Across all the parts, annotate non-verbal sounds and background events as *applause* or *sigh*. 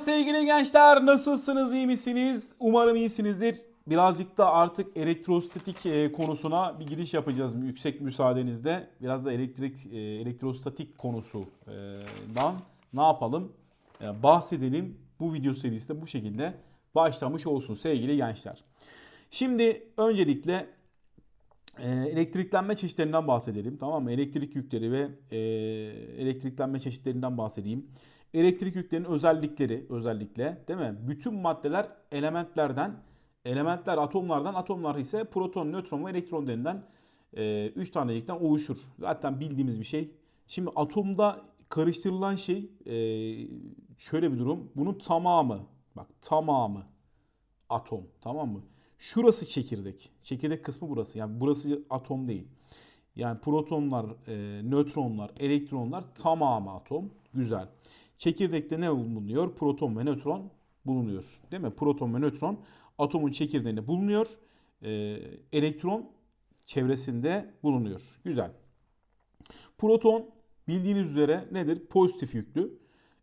Sevgili gençler nasılsınız iyi misiniz? Umarım iyisinizdir. Birazcık da artık elektrostatik e, konusuna bir giriş yapacağız yüksek müsaadenizle. Biraz da elektrik e, elektrostatik konusundan ne yapalım? E, bahsedelim. Bu video serisi de bu şekilde başlamış olsun sevgili gençler. Şimdi öncelikle elektriklenme çeşitlerinden bahsedelim. Tamam mı? Elektrik yükleri ve elektriklenme çeşitlerinden bahsedeyim. Elektrik yüklerinin özellikleri özellikle değil mi? Bütün maddeler elementlerden, elementler atomlardan, atomlar ise proton, nötron ve elektron denilen 3 tanecikten oluşur. Zaten bildiğimiz bir şey. Şimdi atomda karıştırılan şey e, şöyle bir durum. Bunun tamamı, bak tamamı atom tamam mı? Şurası çekirdek. Çekirdek kısmı burası. Yani burası atom değil. Yani protonlar, e, nötronlar, elektronlar tamamı atom. Güzel. Çekirdekte ne bulunuyor? Proton ve nötron bulunuyor. Değil mi? Proton ve nötron atomun çekirdeğinde bulunuyor. E, elektron çevresinde bulunuyor. Güzel. Proton bildiğiniz üzere nedir? Pozitif yüklü.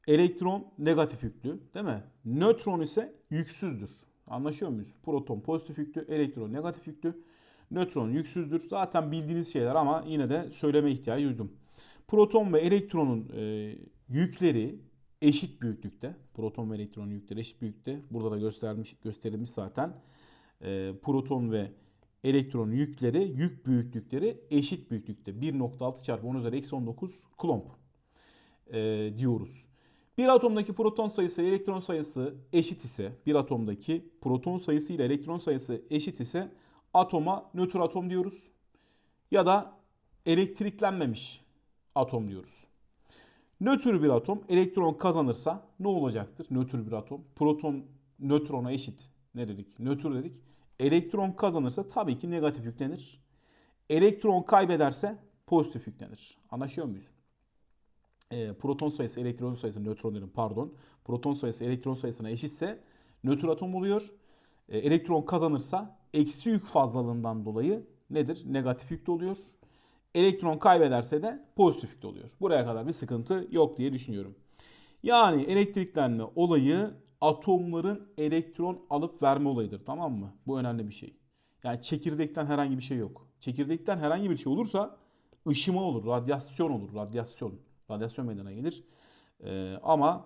Elektron negatif yüklü. Değil mi? Nötron ise yüksüzdür. Anlaşıyor muyuz? Proton pozitif yüklü, elektron negatif yüklü. Nötron yüksüzdür. Zaten bildiğiniz şeyler ama yine de söyleme ihtiyacı duydum. Proton ve elektronun e, yükleri eşit büyüklükte. Proton ve elektronun yükleri eşit büyüklükte. Burada da göstermiş gösterilmiş zaten. E, proton ve elektron yükleri, yük büyüklükleri eşit büyüklükte. 1.6 çarpı 10 üzeri eksi 19 kulomb e, diyoruz. Bir atomdaki proton sayısı elektron sayısı eşit ise, bir atomdaki proton sayısı ile elektron sayısı eşit ise atoma nötr atom diyoruz. Ya da elektriklenmemiş atom diyoruz. Nötr bir atom elektron kazanırsa ne olacaktır? Nötr bir atom. Proton nötrona eşit. Ne dedik? Nötr dedik. Elektron kazanırsa tabii ki negatif yüklenir. Elektron kaybederse pozitif yüklenir. Anlaşıyor muyuz? E, proton sayısı elektron sayısı nötron dedim pardon. Proton sayısı elektron sayısına eşitse nötr atom oluyor. E, elektron kazanırsa eksi yük fazlalığından dolayı nedir? Negatif yüklü oluyor. Elektron kaybederse de pozitif yüklü oluyor. Buraya kadar bir sıkıntı yok diye düşünüyorum. Yani elektriklenme olayı atomların elektron alıp verme olayıdır. Tamam mı? Bu önemli bir şey. Yani çekirdekten herhangi bir şey yok. Çekirdekten herhangi bir şey olursa ışıma olur, radyasyon olur, radyasyon. Radyasyon meydana gelir. Ee, ama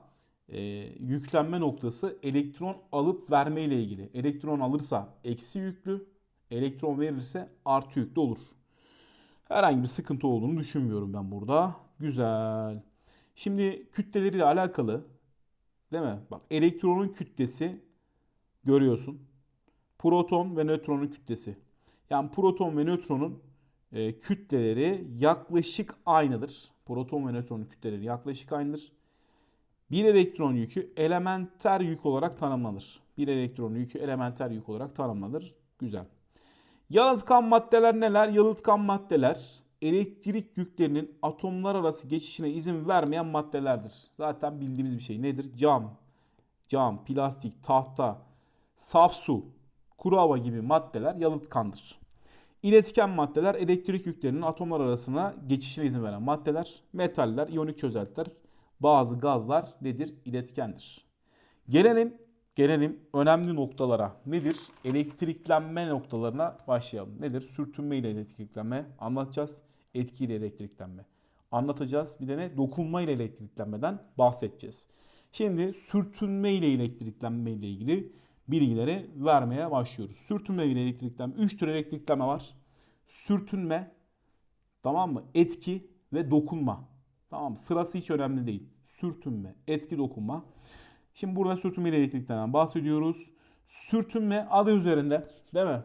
e, yüklenme noktası elektron alıp verme ile ilgili. Elektron alırsa eksi yüklü, elektron verirse artı yüklü olur. Herhangi bir sıkıntı olduğunu düşünmüyorum ben burada. Güzel. Şimdi kütleleriyle alakalı değil mi? Bak elektronun kütlesi görüyorsun. Proton ve nötronun kütlesi. Yani proton ve nötronun e, kütleleri yaklaşık aynıdır. Proton ve nötronun kütleleri yaklaşık aynıdır. Bir elektron yükü elementer yük olarak tanımlanır. Bir elektron yükü elementer yük olarak tanımlanır. Güzel. Yalıtkan maddeler neler? Yalıtkan maddeler elektrik yüklerinin atomlar arası geçişine izin vermeyen maddelerdir. Zaten bildiğimiz bir şey. Nedir? Cam, cam, plastik, tahta, saf su, kuru hava gibi maddeler yalıtkandır. İletken maddeler elektrik yüklerinin atomlar arasına geçişine izin veren maddeler. Metaller, iyonik çözeltiler, bazı gazlar nedir? İletkendir. Gelelim gelelim önemli noktalara. Nedir? Elektriklenme noktalarına başlayalım. Nedir? Sürtünme ile elektriklenme anlatacağız. Etkiyle elektriklenme anlatacağız. Bir de ne? Dokunma ile elektriklenmeden bahsedeceğiz. Şimdi sürtünme ile elektriklenme ile ilgili bilgileri vermeye başlıyoruz. Sürtünme ile elektriklenme. 3 tür elektriklenme var. Sürtünme, tamam mı? Etki ve dokunma. Tamam mı? Sırası hiç önemli değil. Sürtünme, etki, dokunma. Şimdi burada sürtünme ile elektriklenmeden bahsediyoruz. Sürtünme adı üzerinde değil mi?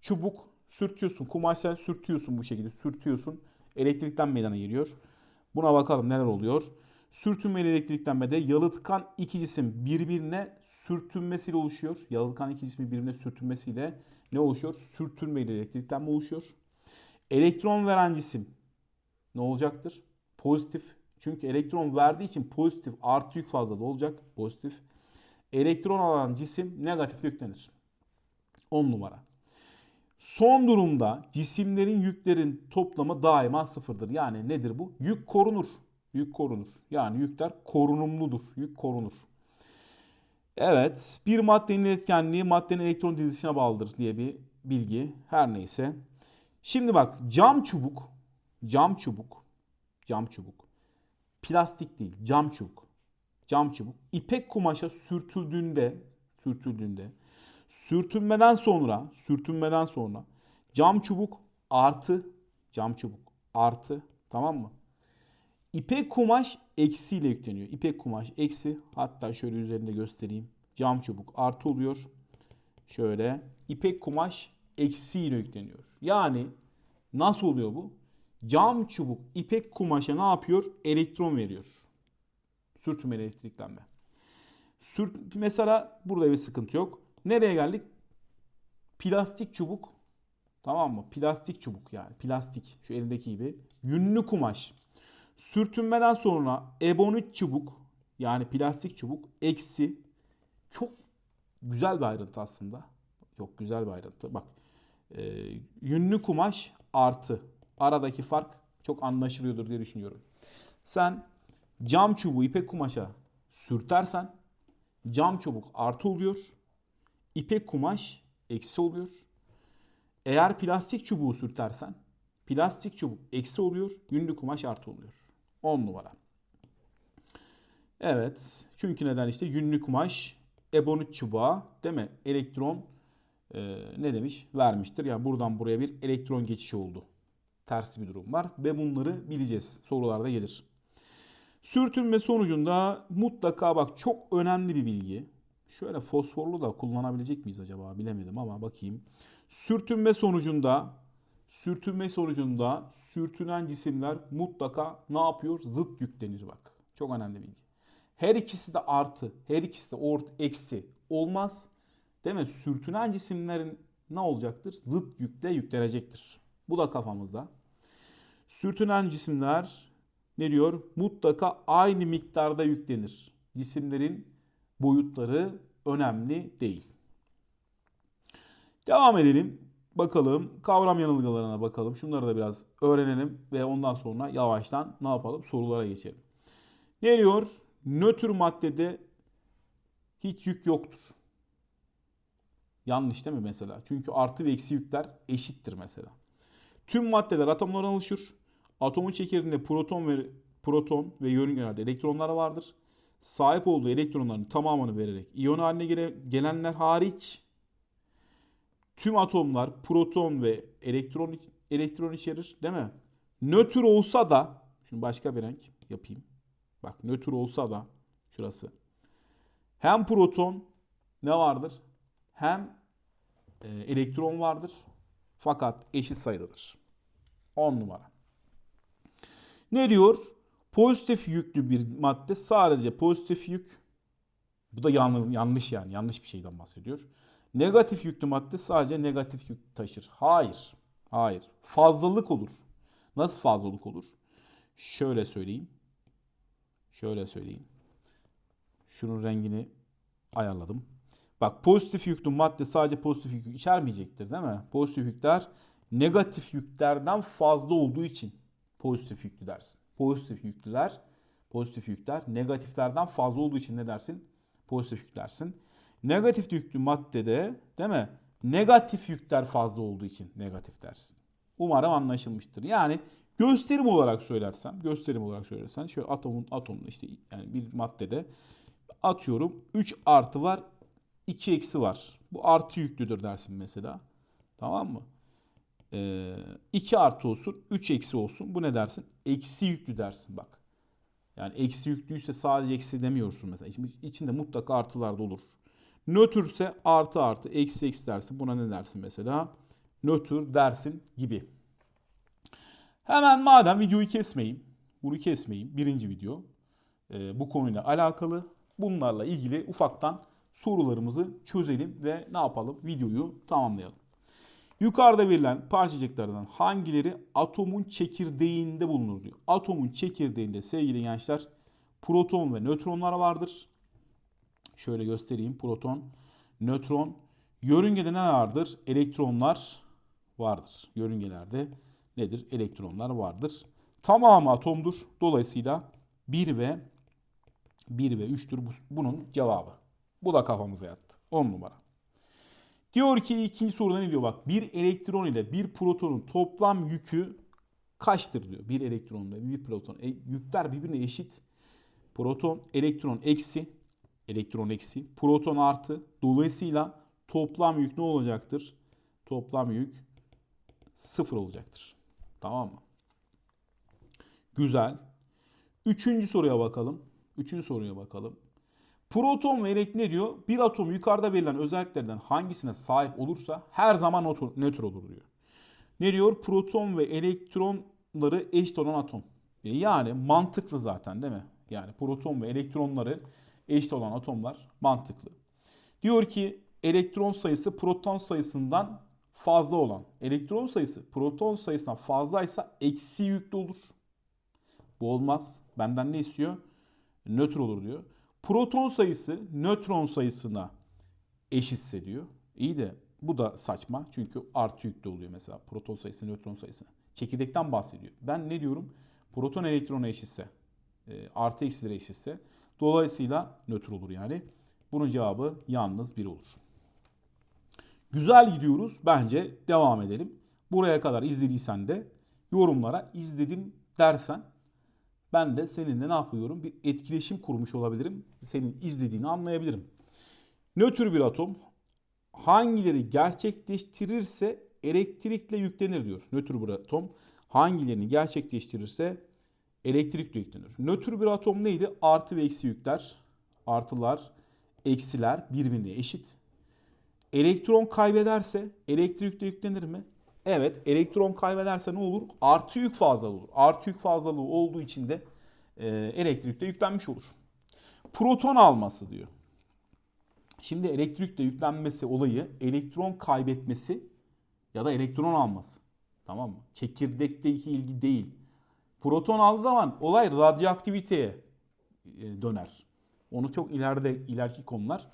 Çubuk sürtüyorsun. Kumaşla sürtüyorsun bu şekilde. Sürtüyorsun. Elektrikten meydana geliyor. Buna bakalım neler oluyor. Sürtünme ile elektriklenmede yalıtkan iki cisim birbirine sürtünmesiyle oluşuyor. Yalıtkan iki cismi birbirine sürtünmesiyle ne oluşuyor? Sürtünme ile elektriklenme oluşuyor. Elektron veren cisim ne olacaktır? Pozitif. Çünkü elektron verdiği için pozitif artı yük fazla da olacak. Pozitif. Elektron alan cisim negatif yüklenir. 10 numara. Son durumda cisimlerin yüklerin toplamı daima sıfırdır. Yani nedir bu? Yük korunur. Yük korunur. Yani yükler korunumludur. Yük korunur. Evet, bir maddenin etkenliği maddenin elektron dizilişine bağlıdır diye bir bilgi. Her neyse. Şimdi bak cam çubuk, cam çubuk, cam çubuk. Plastik değil, cam çubuk. Cam çubuk. İpek kumaşa sürtüldüğünde, sürtüldüğünde, sürtünmeden sonra, sürtünmeden sonra cam çubuk artı, cam çubuk artı, tamam mı? İpek kumaş eksiyle yükleniyor. İpek kumaş eksi. Hatta şöyle üzerinde göstereyim. Cam çubuk artı oluyor. Şöyle. İpek kumaş eksiyle yükleniyor. Yani nasıl oluyor bu? Cam çubuk ipek kumaşa ne yapıyor? Elektron veriyor. Sürtünmeli elektriklenme. Sürt mesela burada bir sıkıntı yok. Nereye geldik? Plastik çubuk. Tamam mı? Plastik çubuk yani. Plastik. Şu elindeki gibi. Yünlü kumaş. Sürtünmeden sonra ebonit çubuk yani plastik çubuk eksi çok güzel bir ayrıntı aslında. Çok güzel bir ayrıntı. Bak e, yünlü kumaş artı aradaki fark çok anlaşılıyordur diye düşünüyorum. Sen cam çubuğu ipek kumaşa sürtersen cam çubuk artı oluyor. İpek kumaş eksi oluyor. Eğer plastik çubuğu sürtersen plastik çubuk eksi oluyor. Yünlü kumaş artı oluyor. 10 numara. Evet. Çünkü neden işte yünlü kumaş ebonit çubuğa değil mi? Elektron e, ne demiş? Vermiştir. Yani buradan buraya bir elektron geçişi oldu. Ters bir durum var ve bunları bileceğiz. Sorularda gelir. Sürtünme sonucunda mutlaka bak çok önemli bir bilgi. Şöyle fosforlu da kullanabilecek miyiz acaba bilemedim ama bakayım. Sürtünme sonucunda sürtünme sonucunda sürtünen cisimler mutlaka ne yapıyor? Zıt yüklenir bak. Çok önemli bilgi. Her ikisi de artı, her ikisi de ort eksi olmaz. Değil mi? Sürtünen cisimlerin ne olacaktır? Zıt yükle yüklenecektir. Bu da kafamızda. Sürtünen cisimler ne diyor? Mutlaka aynı miktarda yüklenir. Cisimlerin boyutları önemli değil. Devam edelim. Bakalım kavram yanılgılarına bakalım. Şunları da biraz öğrenelim ve ondan sonra yavaştan ne yapalım? Sorulara geçelim. Ne diyor? Nötr maddede hiç yük yoktur. Yanlış değil mi mesela? Çünkü artı ve eksi yükler eşittir mesela. Tüm maddeler atomlardan oluşur. Atomun çekirdeğinde proton ve proton ve yörüngelerde elektronlar vardır. Sahip olduğu elektronların tamamını vererek iyon haline gele- gelenler hariç tüm atomlar proton ve elektron elektron içerir, değil mi? Nötr olsa da şimdi başka bir renk yapayım. Bak nötr olsa da şurası. Hem proton ne vardır? Hem e, elektron vardır. Fakat eşit sayıdadır. 10 numara. Ne diyor? Pozitif yüklü bir madde sadece pozitif yük. Bu da yanlış, yani. Yanlış bir şeyden bahsediyor. Negatif yüklü madde sadece negatif yük taşır. Hayır. Hayır. Fazlalık olur. Nasıl fazlalık olur? Şöyle söyleyeyim. Şöyle söyleyeyim. Şunun rengini ayarladım. Bak pozitif yüklü madde sadece pozitif yük içermeyecektir değil mi? Pozitif yükler negatif yüklerden fazla olduğu için pozitif yüklü dersin. Pozitif yüklüler, pozitif yükler negatiflerden fazla olduğu için ne dersin? Pozitif yük dersin. Negatif yüklü maddede değil mi? Negatif yükler fazla olduğu için negatif dersin. Umarım anlaşılmıştır. Yani gösterim olarak söylersem, gösterim olarak söylersen şöyle atomun atomun işte yani bir maddede atıyorum 3 artı var, 2 eksi var. Bu artı yüklüdür dersin mesela. Tamam mı? Ee, 2 artı olsun, 3 eksi olsun. Bu ne dersin? Eksi yüklü dersin bak. Yani eksi yüklüyse sadece eksi demiyorsun mesela. İçinde mutlaka artılar da olur. Nötrse artı artı, eksi eksi dersin. Buna ne dersin mesela? Nötr dersin gibi. Hemen madem videoyu kesmeyeyim, bunu kesmeyeyim. Birinci video e, bu konuyla alakalı. Bunlarla ilgili ufaktan sorularımızı çözelim ve ne yapalım? Videoyu tamamlayalım. Yukarıda verilen parçacıklardan hangileri atomun çekirdeğinde bulunur diyor. Atomun çekirdeğinde sevgili gençler proton ve nötronlar vardır. Şöyle göstereyim. Proton, nötron. Yörüngede ne vardır? Elektronlar vardır. Yörüngelerde nedir? Elektronlar vardır. Tamamı atomdur. Dolayısıyla 1 ve 1 ve 3'tür bu- bunun cevabı. Bu da kafamıza yattı. 10 numara. Diyor ki ikinci soruda ne diyor bak. Bir elektron ile bir protonun toplam yükü kaçtır diyor. Bir elektron ile bir proton. E, yükler birbirine eşit. Proton, elektron eksi. Elektron eksi. Proton artı. Dolayısıyla toplam yük ne olacaktır? Toplam yük sıfır olacaktır. Tamam mı? Güzel. Üçüncü soruya bakalım. Üçüncü soruya bakalım. Proton ve elektron ne diyor? Bir atom yukarıda verilen özelliklerden hangisine sahip olursa her zaman nötr nötr olur diyor. Ne diyor? Proton ve elektronları eşit olan atom. E Yani mantıklı zaten değil mi? Yani proton ve elektronları eşit olan atomlar mantıklı. Diyor ki elektron sayısı proton sayısından fazla olan. Elektron sayısı proton sayısından fazlaysa eksi yüklü olur. Bu olmaz. Benden ne istiyor? Nötr olur diyor. Proton sayısı nötron sayısına eşitse diyor. İyi de bu da saçma. Çünkü artı yüklü oluyor mesela. Proton sayısı nötron sayısına. Çekirdekten bahsediyor. Ben ne diyorum? Proton elektrona eşitse. e, Artı eksilere eşitse. Dolayısıyla nötr olur yani. Bunun cevabı yalnız 1 olur. Güzel gidiyoruz. Bence devam edelim. Buraya kadar izlediysen de yorumlara izledim dersen ben de seninle ne yapıyorum? Bir etkileşim kurmuş olabilirim. Senin izlediğini anlayabilirim. Nötr bir atom hangileri gerçekleştirirse elektrikle yüklenir diyor. Nötr bir atom hangilerini gerçekleştirirse elektrikle yüklenir. Nötr bir atom neydi? Artı ve eksi yükler, artılar, eksiler birbirine eşit. Elektron kaybederse elektrikle yüklenir mi? Evet, elektron kaybederse ne olur? Artı yük fazlalığı olur. Artı yük fazlalığı olduğu için de e, elektrikle yüklenmiş olur. Proton alması diyor. Şimdi elektrikle yüklenmesi olayı elektron kaybetmesi ya da elektron alması. Tamam mı? Çekirdekteki ilgi değil. Proton aldığı zaman olay radyoaktiviteye e, döner. Onu çok ileride ileriki konular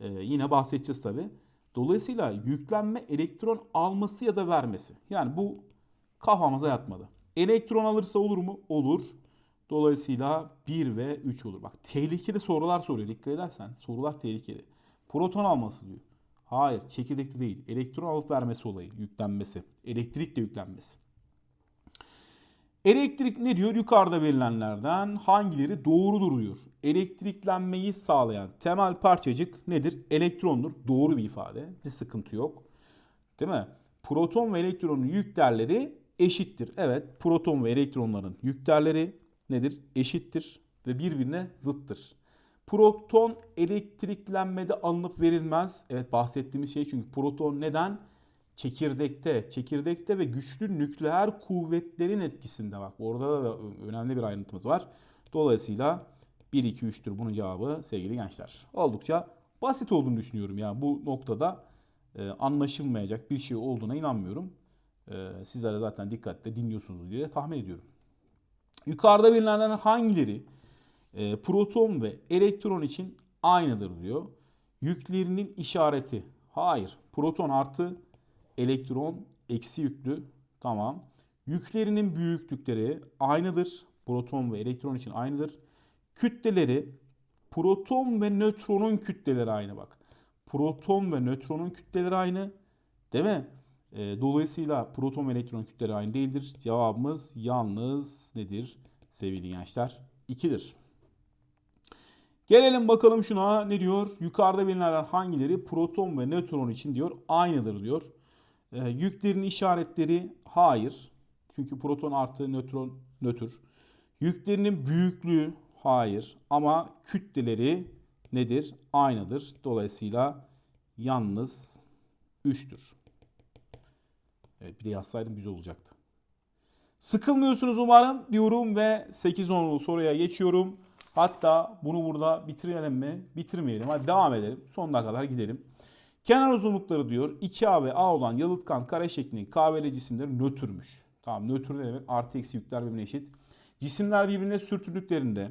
e, yine bahsedeceğiz tabi. Dolayısıyla yüklenme elektron alması ya da vermesi. Yani bu kafamıza yatmadı. Elektron alırsa olur mu? Olur. Dolayısıyla 1 ve 3 olur. Bak tehlikeli sorular soruyor. Dikkat edersen sorular tehlikeli. Proton alması diyor. Hayır çekirdekte değil. Elektron alıp vermesi olayı. Yüklenmesi. Elektrikle yüklenmesi. Elektrik ne diyor? Yukarıda verilenlerden hangileri doğrudur diyor. Elektriklenmeyi sağlayan temel parçacık nedir? Elektrondur. Doğru bir ifade. Bir sıkıntı yok. Değil mi? Proton ve elektronun yük değerleri eşittir. Evet, proton ve elektronların yük değerleri nedir? Eşittir ve birbirine zıttır. Proton elektriklenmede alınıp verilmez. Evet bahsettiğimiz şey çünkü proton neden? Çekirdekte, çekirdekte ve güçlü nükleer kuvvetlerin etkisinde bak. Orada da önemli bir ayrıntımız var. Dolayısıyla 1 2 3'tür bunun cevabı sevgili gençler. Oldukça basit olduğunu düşünüyorum ya. Bu noktada e, anlaşılmayacak bir şey olduğuna inanmıyorum. E, sizler de zaten dikkatle dinliyorsunuz diye tahmin ediyorum. Yukarıda verilenlerden hangileri e, proton ve elektron için aynıdır diyor. Yüklerinin işareti. Hayır. Proton artı elektron eksi yüklü. Tamam. Yüklerinin büyüklükleri aynıdır. Proton ve elektron için aynıdır. Kütleleri proton ve nötronun kütleleri aynı bak. Proton ve nötronun kütleleri aynı. Değil mi? E, dolayısıyla proton ve elektron kütleleri aynı değildir. Cevabımız yalnız nedir sevgili gençler? 2'dir. Gelelim bakalım şuna ne diyor? Yukarıda verilenlerden hangileri proton ve nötron için diyor aynıdır diyor. E, yüklerin işaretleri hayır. Çünkü proton artı nötron nötr. Yüklerinin büyüklüğü hayır. Ama kütleleri nedir? Aynıdır. Dolayısıyla yalnız 3'tür. Evet bir de yazsaydım güzel olacaktı. Sıkılmıyorsunuz umarım diyorum ve 8-10'lu soruya geçiyorum. Hatta bunu burada bitirelim mi? Bitirmeyelim. Hadi devam edelim. Sonuna kadar gidelim. Kenar uzunlukları diyor 2A ve A olan yalıtkan kare şeklindeki K ve L cisimleri nötrmüş. Tamam nötr ne demek? Artı eksi yükler birbirine eşit. Cisimler birbirine sürtündüklerinde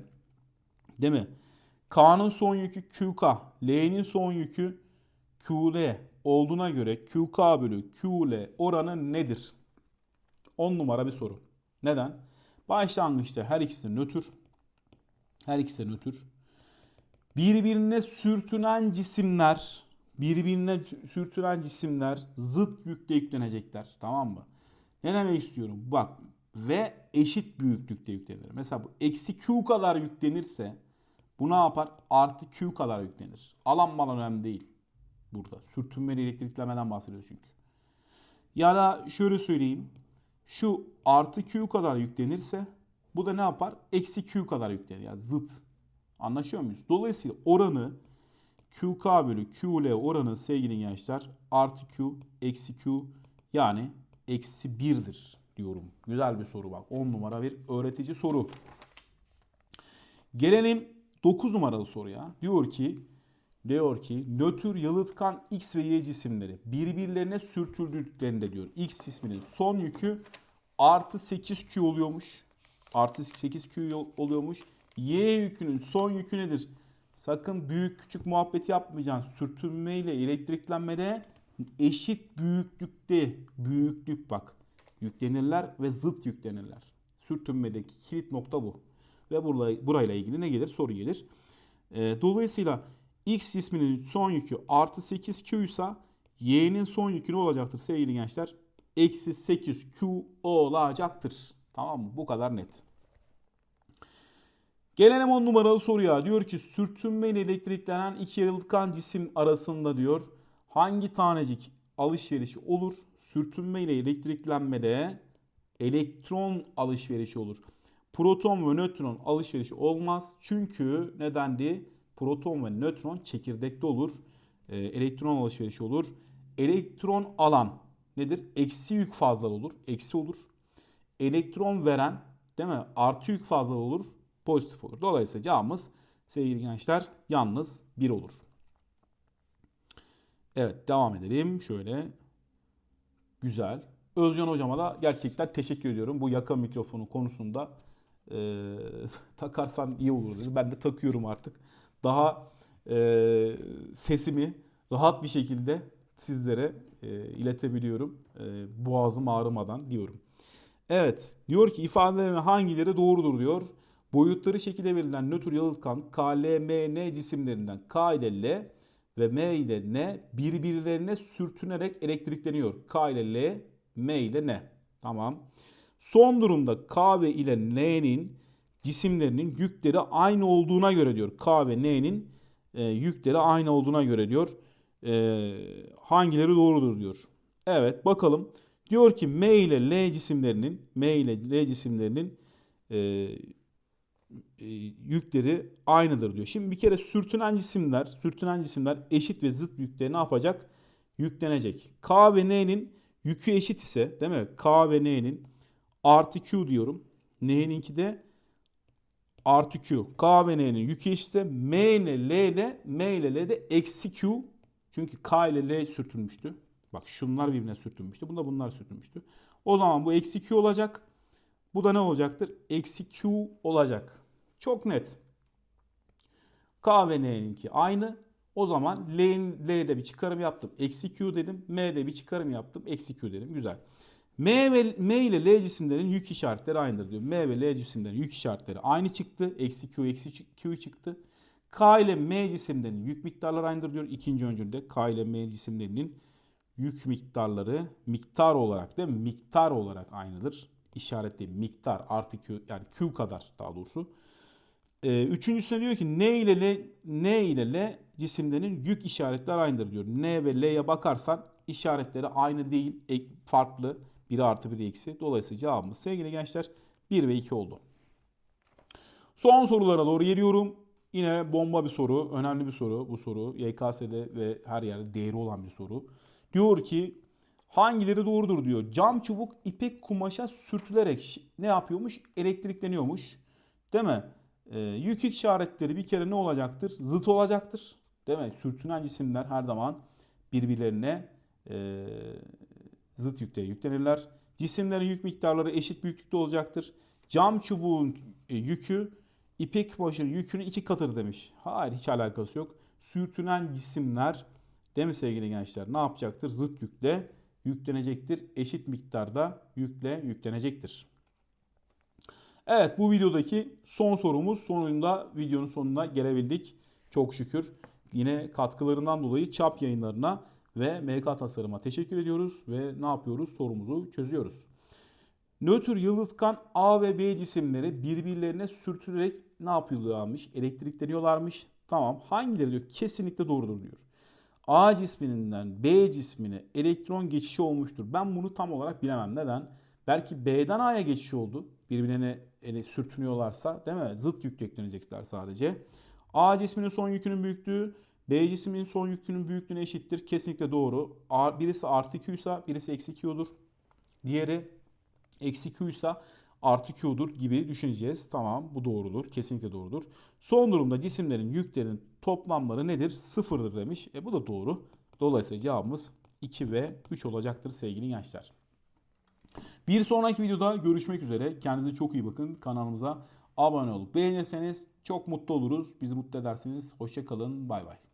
değil mi? K'nın son yükü QK, L'nin son yükü QL olduğuna göre QK bölü QL oranı nedir? 10 numara bir soru. Neden? Başlangıçta her ikisi nötr. Her ikisi nötr. Birbirine sürtünen cisimler, birbirine sürtünen cisimler zıt yükle yüklenecekler. Tamam mı? Ne demek istiyorum? Bak ve eşit büyüklükte yüklenir. Mesela bu eksi Q kadar yüklenirse bu ne yapar? Artı Q kadar yüklenir. Alan malan önemli değil burada. Sürtünmeli elektriklemeden bahsediyoruz çünkü. Ya da şöyle söyleyeyim. Şu artı Q kadar yüklenirse bu da ne yapar? Eksi Q kadar yüklenir. Yani zıt. Anlaşıyor muyuz? Dolayısıyla oranı QK bölü QL oranı sevgili gençler artı Q eksi Q yani eksi 1'dir diyorum. Güzel bir soru bak. 10 numara bir öğretici soru. Gelelim 9 numaralı soruya. Diyor ki diyor ki nötr yalıtkan X ve Y cisimleri birbirlerine sürtüldüklerinde diyor. X cisminin son yükü artı 8Q oluyormuş. Artı 8Q oluyormuş. Y yükünün son yükü nedir? Sakın büyük küçük muhabbeti yapmayacaksın. Sürtünme ile elektriklenmede eşit büyüklükte büyüklük bak yüklenirler ve zıt yüklenirler. Sürtünmedeki kilit nokta bu. Ve burayla, burayla ilgili ne gelir? Soru gelir. E, dolayısıyla X cisminin son yükü artı 8Q ise Y'nin son yükü ne olacaktır sevgili gençler? Eksi 8Q olacaktır. Tamam mı? Bu kadar net. Gelelim 10 numaralı soruya. Diyor ki sürtünme ile elektriklenen iki yalıtkan cisim arasında diyor hangi tanecik alışverişi olur? Sürtünme ile elektriklenmede elektron alışverişi olur. Proton ve nötron alışverişi olmaz. Çünkü nedendi? Proton ve nötron çekirdekte olur. Ee, elektron alışverişi olur. Elektron alan nedir? Eksi yük fazla olur. Eksi olur. Elektron veren değil mi? Artı yük fazla olur. Pozitif olur. Dolayısıyla cevabımız sevgili gençler yalnız 1 olur. Evet devam edelim. Şöyle. Güzel. Özcan hocama da gerçekten teşekkür ediyorum. Bu yaka mikrofonu konusunda e, *laughs* takarsan iyi olur dedi. Ben de takıyorum artık. Daha e, sesimi rahat bir şekilde sizlere e, iletebiliyorum. E, boğazım ağrımadan diyorum. Evet. Diyor ki ifadelerin hangileri doğrudur diyor. Boyutları şekilde verilen nötr yalıtkan K, cisimlerinden K ile L ve M ile N birbirlerine sürtünerek elektrikleniyor. K ile L, M ile N. Tamam. Son durumda K ve ile N'nin cisimlerinin yükleri aynı olduğuna göre diyor. K ve N'nin e, yükleri aynı olduğuna göre diyor. E, hangileri doğrudur diyor. Evet bakalım. Diyor ki M ile L cisimlerinin M ile L cisimlerinin e, yükleri aynıdır diyor. Şimdi bir kere sürtünen cisimler, sürtünen cisimler eşit ve zıt yükleri ne yapacak? Yüklenecek. K ve N'nin yükü eşit ise değil mi? K ve N'nin artı Q diyorum. N'ninki de artı Q. K ve N'nin yükü eşitse M ile L ile M ile L de eksi Q. Çünkü K ile L sürtünmüştü. Bak şunlar birbirine sürtünmüştü. Bunda bunlar sürtünmüştü. O zaman bu eksi Q olacak. Bu da ne olacaktır? Eksi Q olacak. Çok net. K ve N'ninki aynı. O zaman L'nin L'de bir çıkarım yaptım. Eksi Q dedim. M'de bir çıkarım yaptım. Eksi Q dedim. Güzel. M, ve, M ile L cisimlerin yük işaretleri aynıdır diyor. M ve L cisimlerin yük işaretleri aynı çıktı. Eksi Q, eksi Q çıktı. K ile M cisimlerinin yük miktarları aynıdır diyor. İkinci öncülde K ile M cisimlerinin yük miktarları miktar olarak değil mi? Miktar olarak aynıdır. İşaretli miktar artı Q yani Q kadar daha doğrusu. Ee, üçüncüsüne diyor ki N ile L, N ile L cisimlerinin yük işaretleri aynıdır diyor. N ve L'ye bakarsan işaretleri aynı değil, farklı. Biri artı biri eksi. Dolayısıyla cevabımız sevgili gençler 1 ve 2 oldu. Son sorulara doğru geliyorum. Yine bomba bir soru, önemli bir soru bu soru. YKS'de ve her yerde değeri olan bir soru. Diyor ki hangileri doğrudur diyor. Cam çubuk ipek kumaşa sürtülerek ne yapıyormuş? Elektrikleniyormuş. Değil mi? Ee, yük işaretleri bir kere ne olacaktır? Zıt olacaktır. Değil mi? Sürtünen cisimler her zaman birbirlerine e, zıt yükte yüklenirler. Cisimlerin yük miktarları eşit büyüklükte olacaktır. Cam çubuğun e, yükü ipek kumaşın yükünün iki katıdır demiş. Hayır hiç alakası yok. Sürtünen cisimler değil mi sevgili gençler ne yapacaktır? Zıt yükle yüklenecektir. Eşit miktarda yükle yüklenecektir. Evet bu videodaki son sorumuz. Sonunda videonun sonuna gelebildik. Çok şükür. Yine katkılarından dolayı çap yayınlarına ve MK tasarıma teşekkür ediyoruz ve ne yapıyoruz? Sorumuzu çözüyoruz. Nötr yıldızkan A ve B cisimleri birbirlerine sürtülerek ne yapıyorlarmış? Elektrikleniyorlarmış. Tamam. Hangileri diyor? Kesinlikle doğrudur diyor. A cisminden B cismine elektron geçişi olmuştur. Ben bunu tam olarak bilemem. Neden? Belki B'den A'ya geçiş oldu. Birbirine ele sürtünüyorlarsa değil mi? Zıt yük yüklenecekler sadece. A cisminin son yükünün büyüklüğü B cisminin son yükünün büyüklüğüne eşittir. Kesinlikle doğru. Birisi artı Q ise birisi eksi Q olur. Diğeri eksi Q ise artı Q'dur gibi düşüneceğiz. Tamam bu doğrudur. Kesinlikle doğrudur. Son durumda cisimlerin yüklerin toplamları nedir? Sıfırdır demiş. E bu da doğru. Dolayısıyla cevabımız 2 ve 3 olacaktır sevgili gençler. Bir sonraki videoda görüşmek üzere. Kendinize çok iyi bakın. Kanalımıza abone olup beğenirseniz çok mutlu oluruz. Bizi mutlu edersiniz. Hoşçakalın. Bay bay.